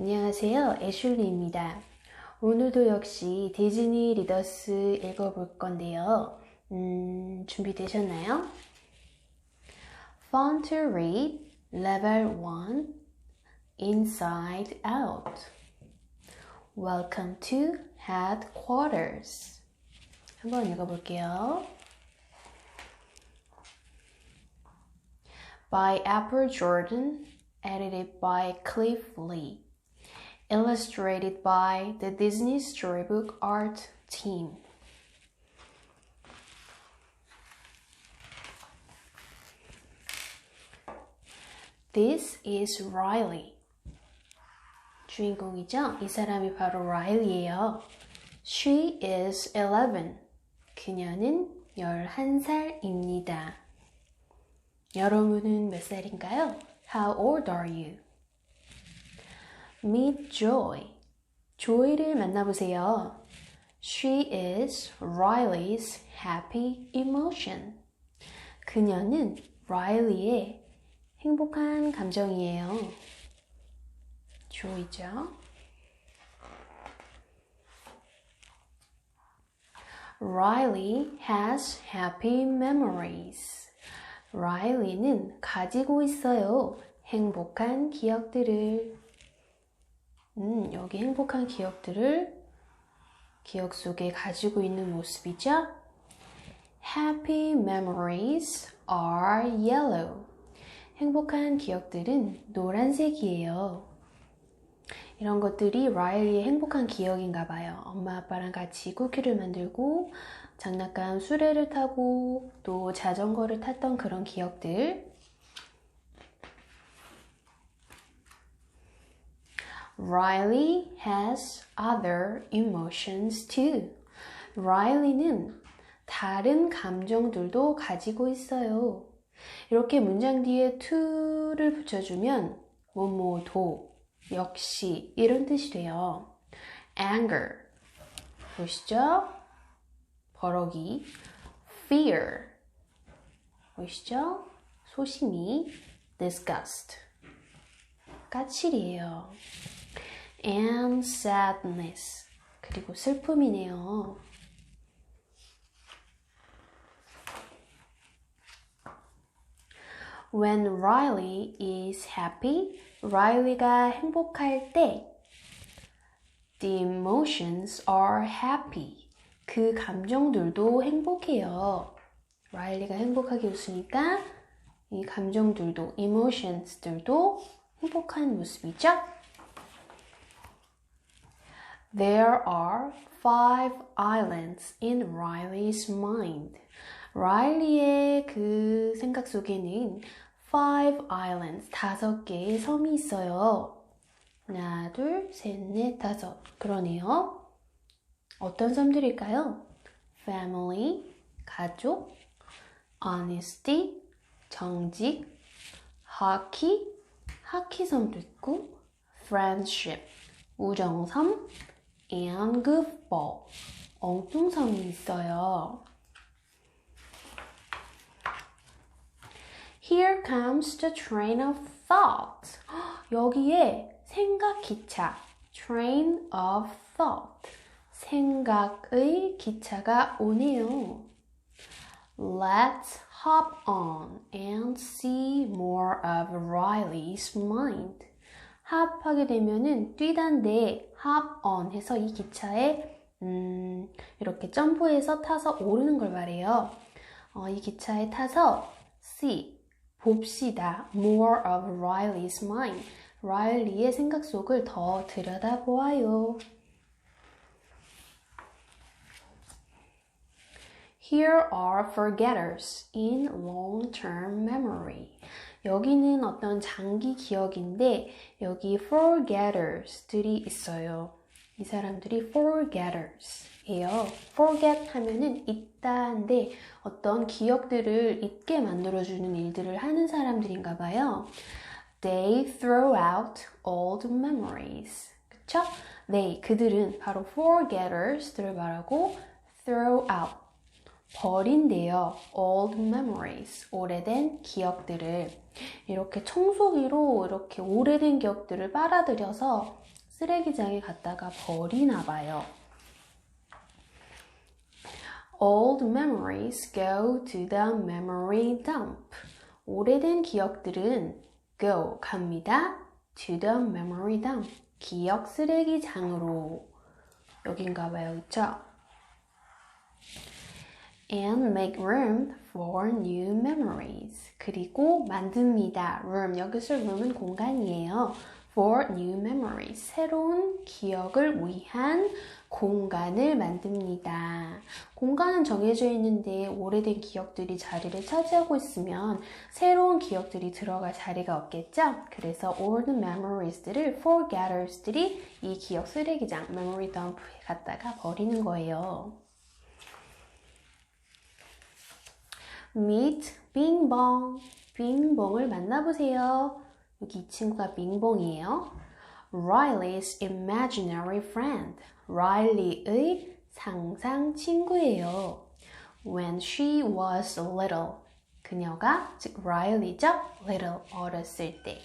안녕하세요. 애슐리입니다. 오늘도 역시 디즈니 리더스 읽어볼 건데요. 음, 준비되셨나요? Fun to read, level 1, inside out. Welcome to headquarters. 한번 읽어볼게요. by Apple Jordan, edited by Cliff Lee, illustrated by the Disney Storybook Art Team. This is Riley. 주인공이죠? 이 사람이 바로 라일리예요. She is 11. 그녀는 11살입니다. 여러분은 몇 살인가요? How old are you? Meet Joy. Joy를 만나보세요. She is Riley's happy emotion. 그녀는 라일리의 행복한 감정이에요. 조이죠? Riley has happy memories. 라일리는 가지고 있어요. 행복한 기억들을. 음, 여기 행복한 기억들을 기억 속에 가지고 있는 모습이죠? Happy memories are yellow. 행복한 기억들은 노란색이에요. 이런 것들이 라일리의 행복한 기억인가 봐요. 엄마 아빠랑 같이 쿠키를 만들고 장난감 수레를 타고 또 자전거를 탔던 그런 기억들. Riley has other emotions too. 라일리는 다른 감정들도 가지고 있어요. 이렇게 문장 뒤에 to를 붙여주면 뭐뭐도, 역시 이런 뜻이 돼요. anger 보시죠? 버럭이 fear 보이시죠? 소심이 disgust 까칠이에요. And sadness 그리고 슬픔이네요. When Riley is happy, Riley가 행복할 때 The emotions are happy. 그 감정들도 행복해요. 라일리가 행복하게 웃으니까 이 감정들도, emotions들도 행복한 모습이죠. There are five islands in Riley's mind. 라일리의 그 생각 속에는 five islands, 다섯 개의 섬이 있어요. 하나, 둘, 셋, 넷, 다섯. 그러네요. 어떤 섬들일까요? family, 가족, honesty, 정직, hockey, 하키 섬도 있고, friendship, 우정섬, and goofball, 엉뚱섬이 있어요. Here comes the train of thought. 여기에 생각 기차, train of thought. 생각의 기차가 오네요. Let's hop on and see more of Riley's mind. 합하게 되면은 뛰단데 hop on 해서 이 기차에 음, 이렇게 점프해서 타서 오르는 걸 말해요. 어, 이 기차에 타서 see 봅시다. More of Riley's mind. 라일리의 생각 속을 더 들여다보아요. Here are forgetters in long-term memory. 여기는 어떤 장기 기억인데 여기 forgetters들이 있어요. 이 사람들이 forgetters예요. forget 하면은 잊다인데 어떤 기억들을 잊게 만들어주는 일들을 하는 사람들인가 봐요. They throw out old memories. 그쵸? They, 그들은 바로 forgetters들을 말하고 throw out, 버린대요. old memories. 오래된 기억들을. 이렇게 청소기로 이렇게 오래된 기억들을 빨아들여서 쓰레기장에 갖다가 버리나 봐요. Old memories go to the memory dump. 오래된 기억들은 go 갑니다. to the memory dump. 기억 쓰레기장으로. 여긴가 봐요. 그쵸? And make room for new memories. 그리고 만듭니다. room. 여기서 room은 공간이에요. for new memories. 새로운 기억을 위한 공간을 만듭니다. 공간은 정해져 있는데 오래된 기억들이 자리를 차지하고 있으면 새로운 기억들이 들어갈 자리가 없겠죠? 그래서 old memories들을 forgetters들이 이 기억 쓰레기장, memory dump에 갖다가 버리는 거예요. Meet 빙봉. 빙봉을 만나보세요. 여기 이 친구가 빙봉이에요. Riley's imaginary friend. Riley의 상상 친구예요. When she was little. 그녀가 즉 Riley죠. little 어렸을 때.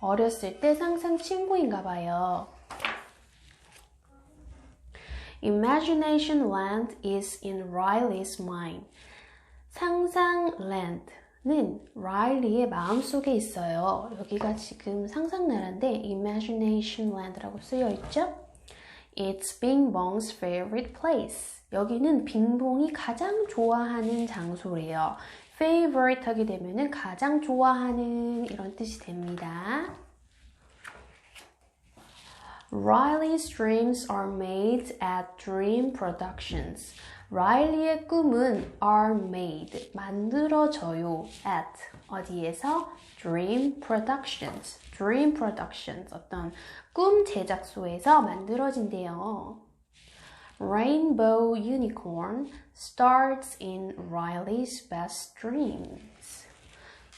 어렸을 때 상상 친구인가 봐요. Imagination land is in Riley's mind. 상상land는 라일리의 마음속에 있어요. 여기가 지금 상상나라인데 imagination land라고 쓰여 있죠? It's Bing Bong's favorite place. 여기는 빙봉이 가장 좋아하는 장소래요. favorite 하게 되면은 가장 좋아하는 이런 뜻이 됩니다. Riley's dreams are made at Dream Productions. 라일리의 꿈은 are made, 만들어져요 at 어디에서? Dream Productions, Dream Productions 어떤 꿈 제작소에서 만들어진대요. Rainbow Unicorn starts in Riley's best dreams.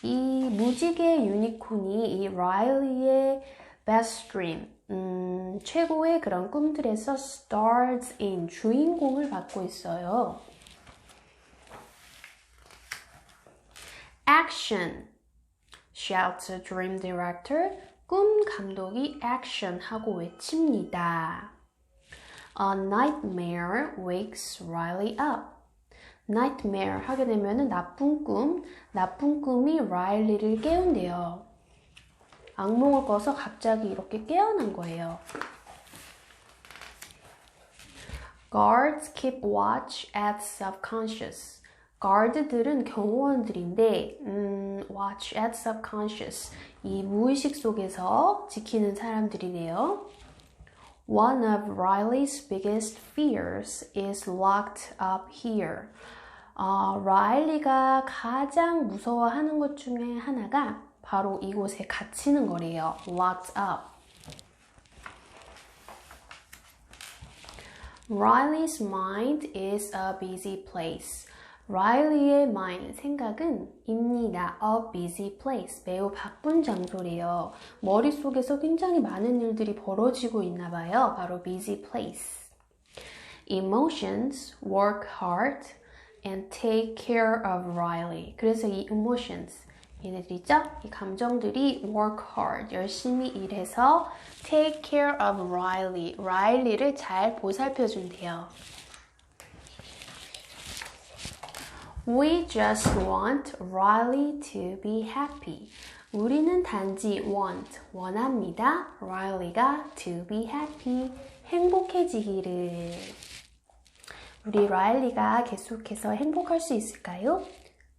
이 무지개 유니콘이 이 라일리의 best dream, 음, 최고의 그런 꿈들에서 stars in 주인공을 맡고 있어요. action shouts dream director 꿈 감독이 action 하고 외칩니다. A nightmare wakes Riley up. nightmare 하게 되면 나쁜 꿈, 나쁜 꿈이 라일리를 깨운대요. 악몽을 꿔서 갑자기 이렇게 깨어난 거예요. Guards keep watch at subconscious. guard들은 경호원들인데, 음, watch at subconscious. 이 무의식 속에서 지키는 사람들이네요. One of Riley's biggest fears is locked up here. 어, 라일리가 가장 무서워하는 것 중에 하나가 바로 이곳에 갇히는 거래요. locked up. Riley's mind is a busy place. 라일리의 mind, 생각은 입니다. A busy place, 매우 바쁜 장소래요. 머릿속에서 굉장히 많은 일들이 벌어지고 있나 봐요. 바로 busy place. Emotions work hard and take care of Riley. 그래서 이 emotions, 얘네들이죠? 이 감정들이 work hard, 열심히 일해서 take care of Riley, 라일리를 잘 보살펴준대요. We just want Riley to be happy. 우리는 단지 want, 원합니다. Riley가 to be happy, 행복해지기를. 우리 라일리가 계속해서 행복할 수 있을까요?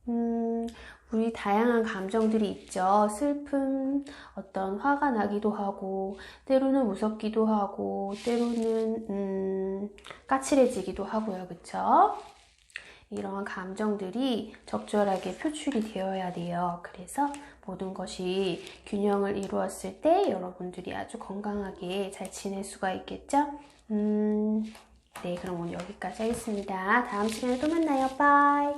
음, 우리 다양한 감정들이 있죠. 슬픔, 어떤 화가 나기도 하고, 때로는 무섭기도 하고, 때로는, 음, 까칠해지기도 하고요. 그쵸? 이러한 감정들이 적절하게 표출이 되어야 돼요. 그래서 모든 것이 균형을 이루었을 때 여러분들이 아주 건강하게 잘 지낼 수가 있겠죠? 음, 네, 그럼 오늘 여기까지 하겠습니다. 다음 시간에 또 만나요. 바이!